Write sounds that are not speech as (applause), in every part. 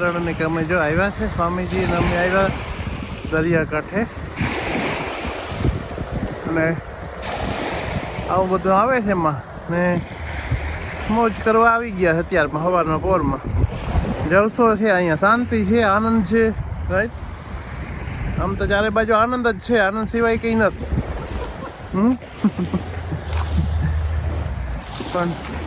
હમ વાદળને અમે જો આવ્યા છે, સ્વામીજી અને અમે આવ્યા દરિયાકાંઠે. અને આવું બધું આવે છે એમાં. ને મોજ કરવા આવી ગયા છે અત્યારમાં સવારના પોરમાં. જલસો છે, અહીંયા શાંતિ છે, આનંદ છે રાઈટ આમ તો ચારે બાજુ આનંદ જ છે, આનંદ સિવાય કંઈ નથી. હમ? (laughs) પણ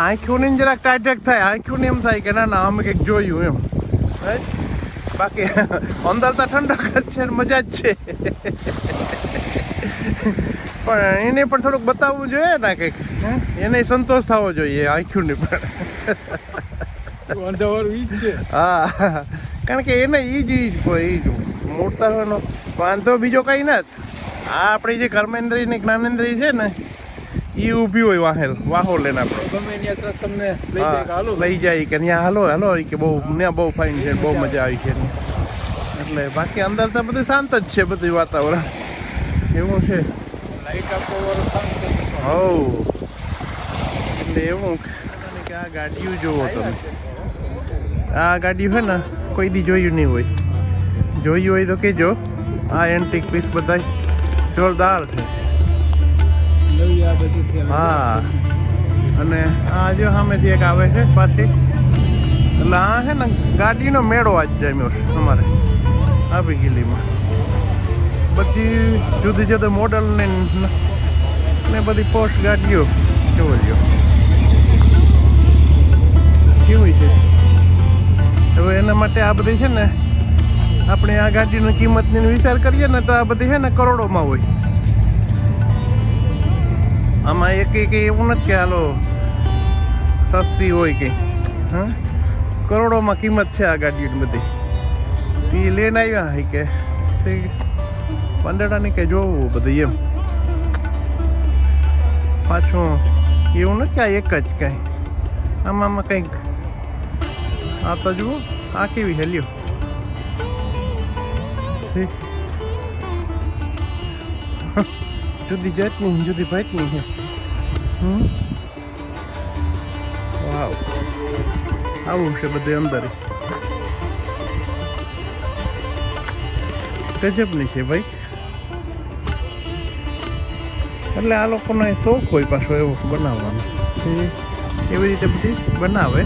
આંખોની જરાક ટાઈટેક થાય. આંખોને એમ થાય કે ના ના અમે કંઈક જોયું એમ. રાઈટ બાકી અંદર તો ઠંડક જ છે મજા જ છે. પણ એને પણ થોડુંક બતાવવું જોઈએ ને કંઈક. એને સંતોષ થવો જોઈએ આંખોને પણ હા. કારણ કે એને ઈ જ ઈ જ કોઈ ઈ જ મોટા વાંધો બીજો કઈ નથી. આ આપણી જે કર્મેન્દ્રી ને જ્ઞાનેન્દ્રી છે ને ઈ ઊભી હોય વાહેલ વાહોર લઈને આપણે ગમે ત્યાં તમને લઈ જાય કે હાલો? લઈ જાય કે ત્યાં હાલો હાલો કે બહુ ત્યાં બહુ ફાઇન છે બહુ મજા આવી. છે એટલે બાકી અંદર તો બધું શાંત જ છે બધું વાતાવરણ. એવું છે. લાઈટ આપો વાળો શાંત થઈ ગયો. હો એટલે એવું કે આ ગાડીઓ જોવો તમે. આ ગાડી હોય ને કોઈ દી જોયું નહીં હોય. જોયું હોય તો કેજો આ એન્ટિક પીસ બધા જોરદાર છે. હા. અને આ જો સામેથી એક આવે છે પાછી. એટલે આ છે ને ગાડીનો મેળો આજ જામ્યો છે અમારે. આપી ગીલીમાં. બધી જુદી જુદી મોડલ ને ને બધી પોસ્ટ ગાડીઓ. જોવો જો કેવી છે? હવે એના માટે આ બધી છે ને, આપણે આ ગાડીની કિંમતની વિચાર કરીએ ને તો આ બધી છે ને કરોડોમાં હોય. આમાં એક એક એવું નથી કે હાલો સસ્તી હોય કે. હા? કરોડોમાં કિંમત છે આ ગાડી બધી. એ લઈને આવ્યા હે કે. પાંદડાની કે જોવું બધું એમ. પાછું એવું નથી આ એક જ કાંઈ. આમાં આમાં કંઈક. આ તો જુઓ, આ કેવી હેલ્યો. ઠીક. જુદી જાતની જુદી ભાતની છે. વાવ. આવું છે બધે અંદર. ગજબની છે ભાઈ. એટલે આ લોકોનો એ શોખ હોય પાછો એવો બનાવવાનો. એવી રીતે બધી બનાવે.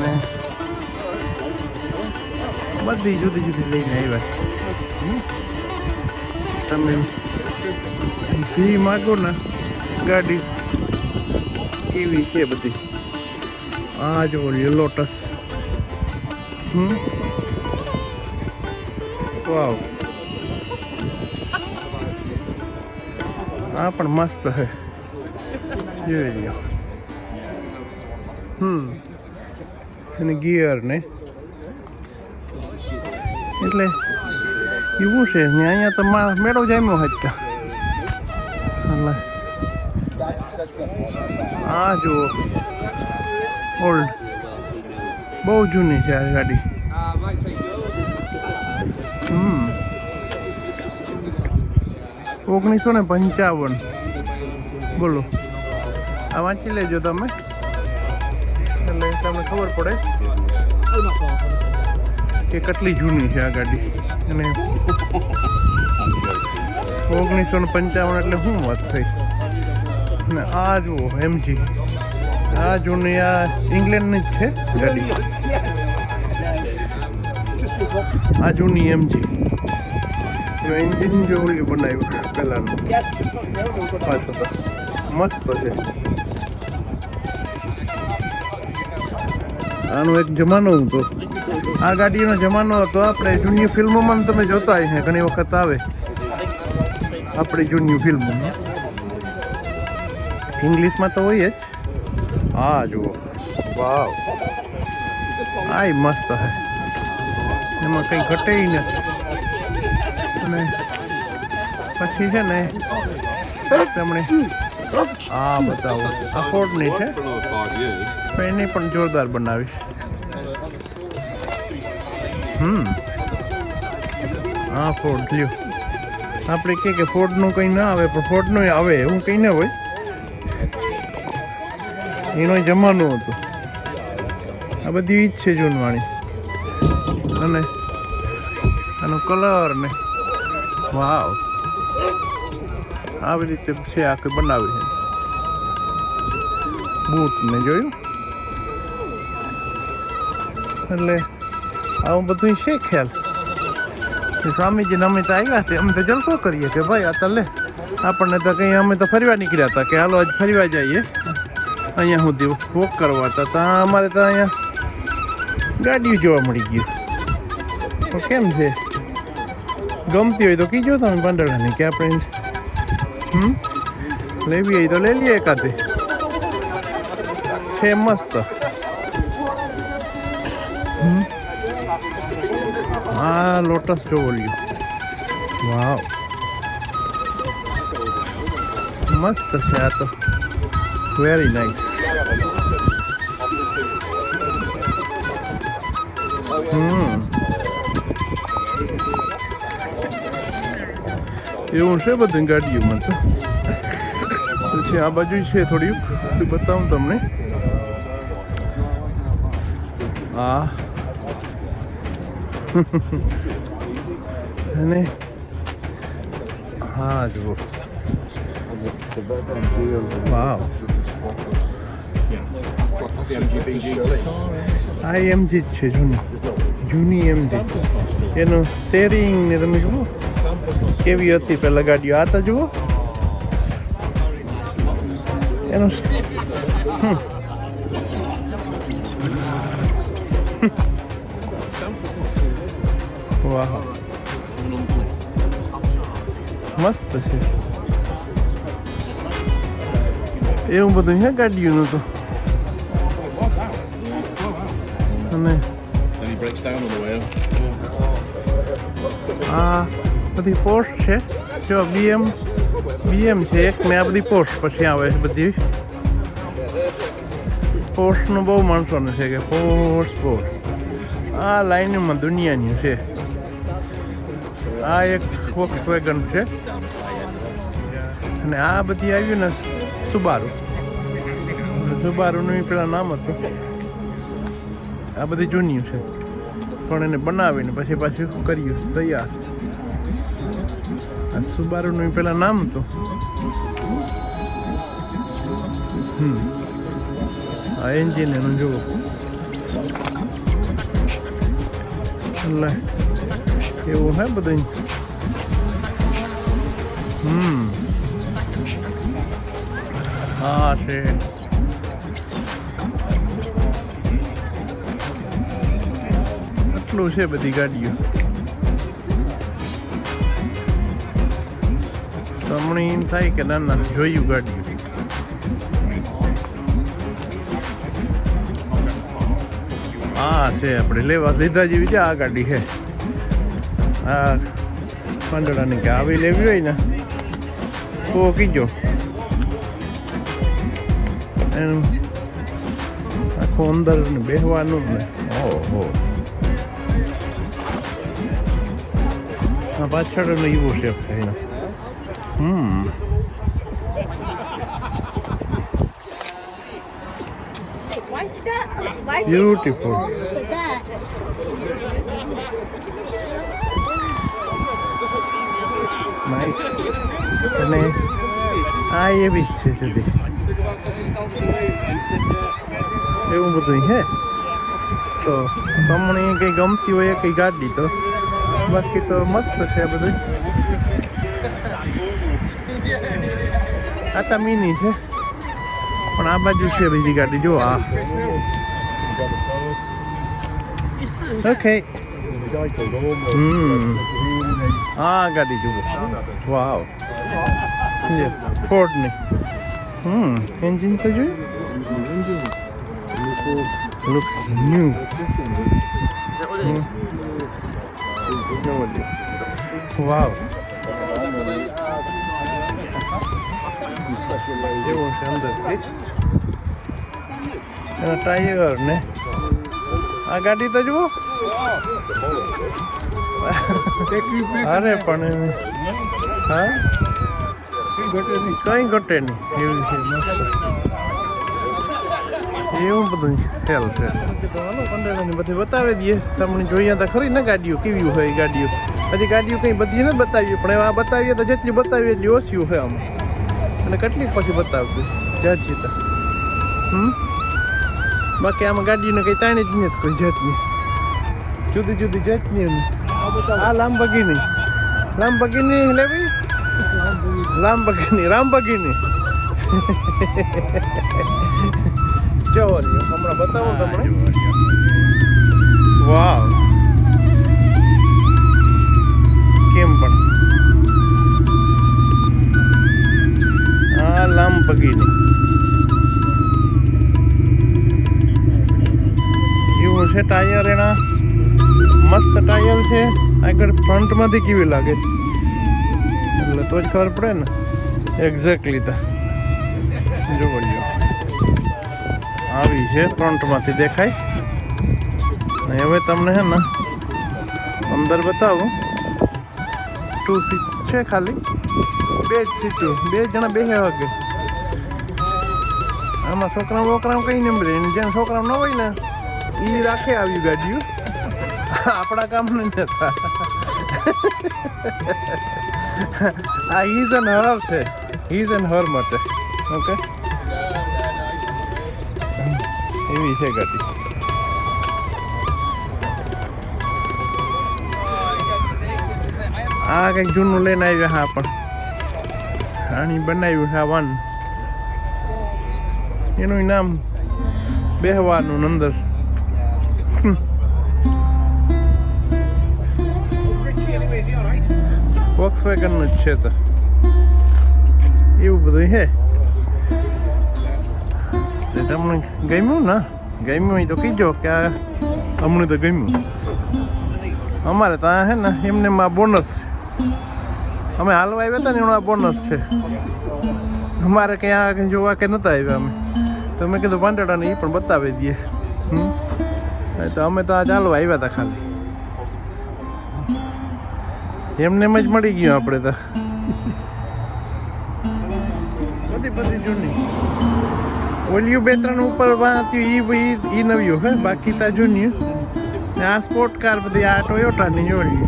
ને બધી જુદી જુદી લઈને આવ્યા. તમે ફી માગો ને, ગાડી. એવી છે બધી? આ જો લોટસ હમ? વાવ. આ પણ મસ્ત છે. જોઈ લ્યો. અને ગિયર ને. એટલે, એવું છે. અહીંયા તો મેળો જામ્યો હજતા આ જુઓ. ઓલ્ડ બહુ જૂની છે આ ગાડી. હમ. ઓગણીસો ને પંચાવન. બોલો. આ વાંચી લેજો તમે. એટલે તમને ખબર પડે કે કેટલી જૂની છે આ ગાડી. અને ઓગણીસો ને પંચાવન એટલે શું વાત થઈ? ને આ જુઓ એમજી આ જૂની આ ઇંગ્લેન્ડની જ છે. ગાડી આ જૂની એમજી એન્જિન જેવું બનાવ્યું છે પહેલાનું. પાછું મસ્ત છે. આનો એક જમાનો હતો. આ ગાડીનો જમાનો હતો આપણે જૂની ફિલ્મોમાં તમે જોતા હશે, ઘણી વખત આવે. આપણી જૂની ફિલ્મોમાં. ઇંગ્લિશમાં તો હોય જ. હા, જુઓ. વાવ. આ મસ્ત હે. એમાં કંઈ ઘટે નથી. અને પછી છે ને તેમણે હા, બતાવો. ફોર્ડની છે. એની પણ જોરદાર બનાવીશ. હમ. હા ફોર્ડ લ્યો. આપણે કે કે ફોર્ડનું કંઈ ના આવે, પણ ફોર્ડનું આવે, એવું કંઈ ના હોય. એનો જમાનું હતું. આ બધી ઈચ્છ છે જૂનવાણી. અને આનો કલર ને. વાવ. આવી રીતે છે આખી બનાવી છે. બૂટ ને જોયું? એટલે આવું બધું છે ખ્યાલ. સ્વામીજી અમે તો આવ્યા છે. અમે તો જલસો કરીએ કે ભાઈ, આ તો આપણને તો કંઈ અમે તો ફરવા નીકળ્યા હતા કે હાલો આજ ફરવા જઈએ. અહીંયા હું દેવ વોક કરવા હતા ત્યાં અમારે તો અહીંયા ગાડીઓ જોવા મળી ગયું. કેમ છે? ગમતી હોય તો કીજો તમે પાંડળાની કે આપણે હમ? લેવી હોય તો લઈ લઈએ એકાદે. છે મસ્ત. હા, લોટસ જોવો લ્યો. વાવ. મસ્ત છે આ તો. Very nice hmm. એવું છે બધું ગાડીઓમાં તો. પછી આ બાજુ છે થોડીક બતાવું તમને. આ. (laughs) અને હા જુઓ. વાવ આ એમજી જ છે જૂની જૂની એમજી એનું સ્ટેરિંગ ને તમે જુઓ, કેવી હતી પેલા ગાડીઓ. આ તો જુઓ. એનું. (laughs) વાહ. મસ્ત છે. એવું બધું છે ગાડીઓનું તો? અને. આ બધી પોસ્ટ છે. જો બીએમ બીએમ છે એક ને આ બધી પોસ્ટ પછી આવે છે બધી. પોસ્ટનું બહુ માણસોને છે કે પોસ્ટ પોસ્ટ આ લાઈનમાં દુનિયાની છે. આ એક ફોક્સ વેગન છે. અને આ બધી આવ્યું ને સુબારું સુબારુનું પેલા નામ હતું. આ બધી જૂની છે. પણ એને બનાવીને પછી પાછું કર્યું, તૈયાર. આ સુબારુનું પેલા નામ હતું. હમ. આ એન્જિન એનું જુઓ. એટલે એવું હે બધું હમ. હા છે આટલું છે બધી ગાડીઓ. તમને એમ થાય કે ના ના, જોયું ગાડીઓ. હા, છે, આપણે લેવા લીધા જેવી છે, આ ગાડી છે. આ પાંદડાની કે આવી લેવી હોય ને, તો કીજો. એનું આખું અંદર ને બેસવાનું જ ને. ઓહો. આ પાછળ એવો શેપ એનો હમ. Beautiful. અને આ એવી જ છે જુદી. એવું બધું હે? તો તમને કંઈ ગમતી હોય કઈ ગાડી તો? બાકી તો મસ્ત છે આ બધું આ તો મિની છે. પણ આ બાજુ છે બીજી ગાડી, જો આ. ઓકે. હમ. આ ગાડી જુઓ. વાવ. ફોર્ડની. હમ એન્જિન તો જોયું લુક ન્યુ વાવ એવું છે અંદરથી ટાયર ને આ ગાડી તો જુઓ અરે પણ હા કઈ ઘટે નહીં. એવું છે મસ્ત. એવું બધું ખ્યાલ છે. કંડક્ટરની બધી બતાવી દઈએ. તમને જોઈએ તો ખરી ને ગાડીઓ કેવી હોય ગાડીઓ. હજી ગાડીઓ કંઈ બધી નથી બતાવી પણ એવા બતાવીએ તો જેટલી બતાવીએ એટલી ઓછી હોય આમ. અને કેટલીક પછી બતાવતી જાત જીતા. હમ? બાકી આમાં ગાડીને કંઈ તાણી જ નથી કોઈ જાતની. જુદી જુદી જાતની આ લાંબગીની. લાંબગીની લેવી? લાંબગીની રામબગીની જો હમણાં બતાવું તમને. વાવ. કેમ પણ? આ લાંબગીની એવું છે ટાયર એના? મસ્ત ટાયર છે. આગળ ફ્રન્ટમાંથી કેવી લાગે? એટલે તો જ ખબર પડે ને. એક્ઝેક્ટલી તો. જોવો લ્યો આવી છે ફ્રન્ટમાંથી દેખાય. ને હવે તમને હે ને અંદર બતાવું. ટુ સીટ છે ખાલી. બે જ સીટો. બે જણા બે વાગે આમાં છોકરા બોકરા કઈ નંબર એને જેમ છોકરા ન હોય ને એ રાખે આવી ગાડીઓ. આપણા કામ નથી થતા. આ ઈઝ એન્ડ હર છે ઈઝ એન્ડ હર માટે ઓકે એવી છે ગાડી આ કંઈક જૂનું લઈને આવ્યા હા પણ. આની બનાવ્યું છે આ વન એનું નામ બેહવાનું અંદર. વોક્સ વેગનનું જ છે તો એવું બધું છે તમને ગમ્યું ને ગમ્યું તો કીજો કે આ અમને તો ગમ્યું અમારે તો આ છે ને એમને આ બોનસ અમે હાલવા આવ્યા હતા ને એનું આ બોનસ છે અમારે કંઈ જોવા કે નહોતા આવ્યા અમે તો મેં કીધું પાંદડાને એ પણ બતાવી દઈએ હમ તો અમે તો આ ચાલવા આવ્યા હતા ખાલી એમને એમ જ મળી ગયું આપણે તો. બધી બધી જૂની. ઓલિયું બે ત્રણ ઉપર વાંચ્યું, ઈ ઈ નવ્યું, હે, બાકી તા જૂની. ને આ સ્પોર્ટ કાર બધી, આ ટોયોટાની જોડી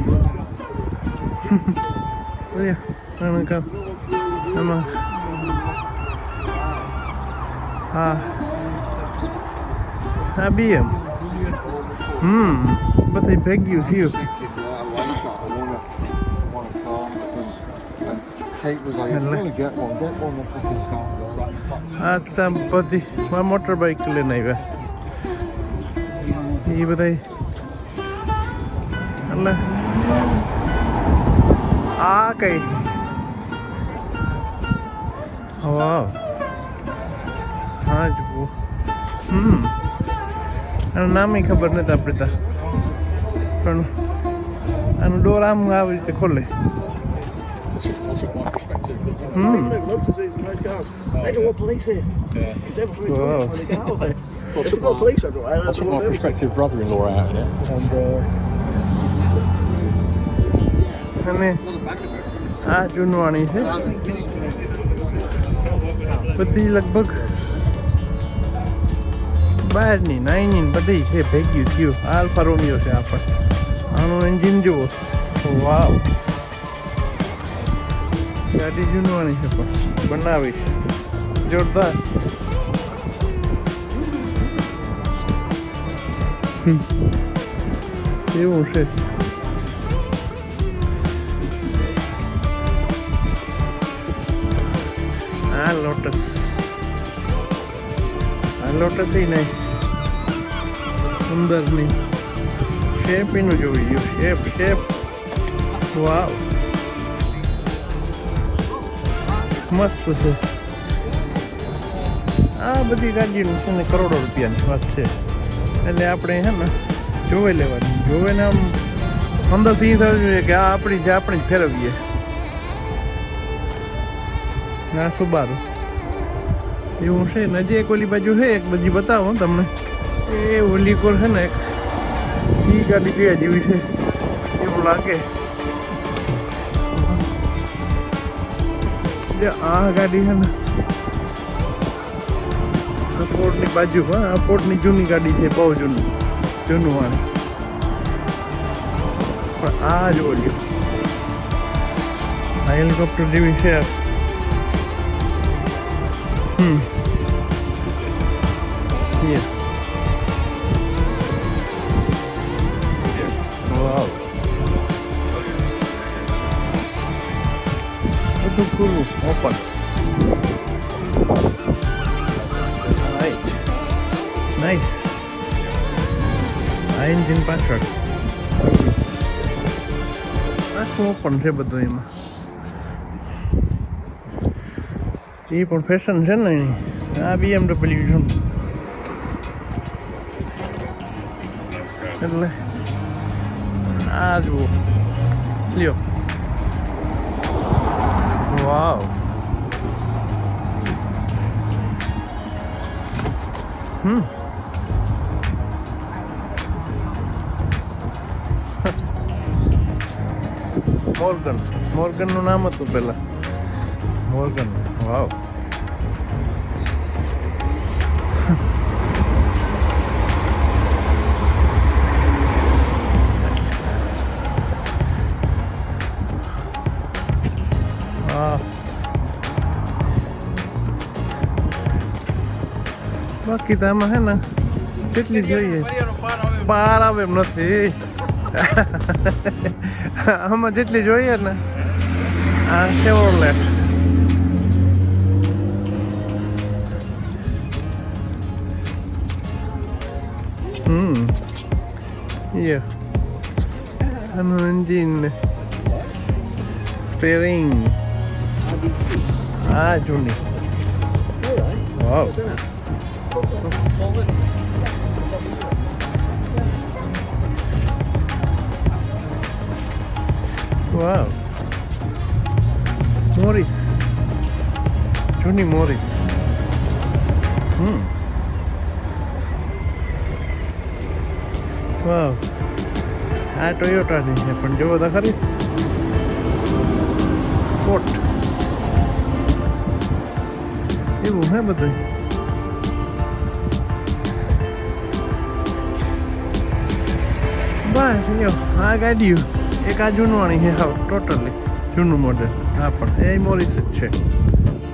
કામ હા. હા બીએમ હમ, બધી ભેગ્યું થયું. Kate was like, if get one, get one that fucking starts there. આ સા બધી આ મોટર બાઇક લઈને આવ્યા એ બધા એટલે આ કઈ વાવ હા જુઓ હમ આનું નામે ખબર નથી આપણે ત્યાં પણ આનું ડોર આમ આવી રીતે ખોલે perspective? Hmm They've looked to see some nice cars. They don't want police here. Yeah. It's everything Wow. wow. when they get out of (laughs) it. If they've got police everywhere, I that's took what my we're doing. prospective brother-in-law out in it, and uh, અને આ જૂનવાણી છે બધી લગભગ બારની નાઈની ને બધી છે ભેગી થયું આ અલ્ફા રોમિયો છે આ પણ આનું એન્જિન જુઓ વાવ ગાડી જૂનવાની છે પણ બનાવી જોરદાર. એવું છે. આ લોટસ. આ લોટસ એ નાઈસ સુંદરની. શેપ એનું જોઈ ગયું. Shape shape. વાવ. મસ્ત છે. આ બધી ગાડીનું છે ને કરોડો રૂપિયાની વાત છે. એટલે આપણે હે ને જોવે લેવાની. જોવે ને આમ અંદરથી થવું જોઈએ કે આ આપણી જે આપણે જ ફેરવીએ. આ સુબારું એવું છે ને, હજી એક ઓલી બાજુ છે, એક બધી બતાવો તમને. એ ઓલી કોર છે ને, એક ઈ ગાડી કયા જેવી છે. એવું લાગે. જે આ ગાડી છે ને પોર્ટની બાજુ, હા, આ પોર્ટની જૂની ગાડી છે, બહુ જૂનું જૂનું વાળી. પણ આ જ લ્યો આ હેલિકોપ્ટર જેવી છે હમ. બધું ખુલ્લું ઓપન નાઈસ નાઈસ આ એન્જિન પાછળ આખું ઓપન છે બધું એમાં એ પણ ફેશન છે ને એની આ બીએમડબલ્યુ છે એટલે આ જુઓ લ્યો વાવ હમ મોર્ગન મોર્ગનનું નામ હતું પહેલા મોર્ગન વાવ બાકી તો હે ને કેટલી જોઈએ? પાર આવે એમ નથી. આમાં જેટલી જોઈએ ને, આ શેવરોલેટ હમ. યે. આનું એન્જિન સ્ટેરિંગ આ જૂની વાવ વાવ મોરિસ જૂની મોરિસ હમ વાવ આ ટોયોટાની છે પણ જુઓ તો ખરીશ સ્પોર્ટ એવું હે બધું પાંચ જો આ ગાડી એક આ જૂનવાણી છે હા ટોટલી જૂનું મોડેલ હા પણ. એ મોરીસ જ છે.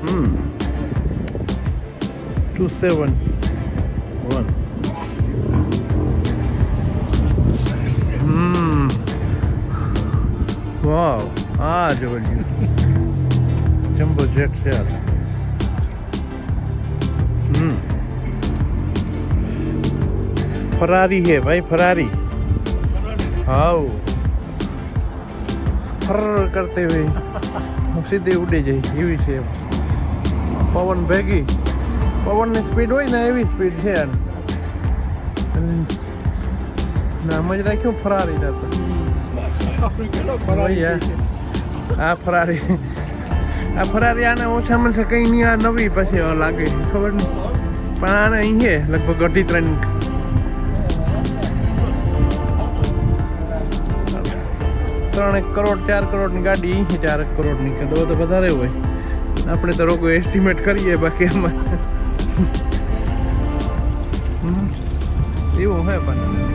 હમ. ટુ સેવન વન હમ. વાવ આ જબરજસ્ત જમ્બો જેટ છે આ. હમ. ફરારી હે ભાઈ ફરારી હાઉ. ફર કરતી હોય. સીધી ઉડી જાય એવી છે એમ. પવન ભેગી. પવનની સ્પીડ હોય ને એવી સ્પીડ છે નામ જ રાખ્યું ફરારી જતો. આ. ફરારી. આ ફરારી આને ઓછામાં ઓછા કંઈ નહીં આ નવી પછી લાગે. ખબર નહીં. પણ આને અહીં લગભગ અઢી ત્રણ. ત્રણ કરોડ, ચાર કરોડની ગાડી ચાર કરોડની તો તો વધારે હોય. આપણે તો રોકો એસ્ટિમેટ કરીએ બાકી એમાં એવું હોય પણ.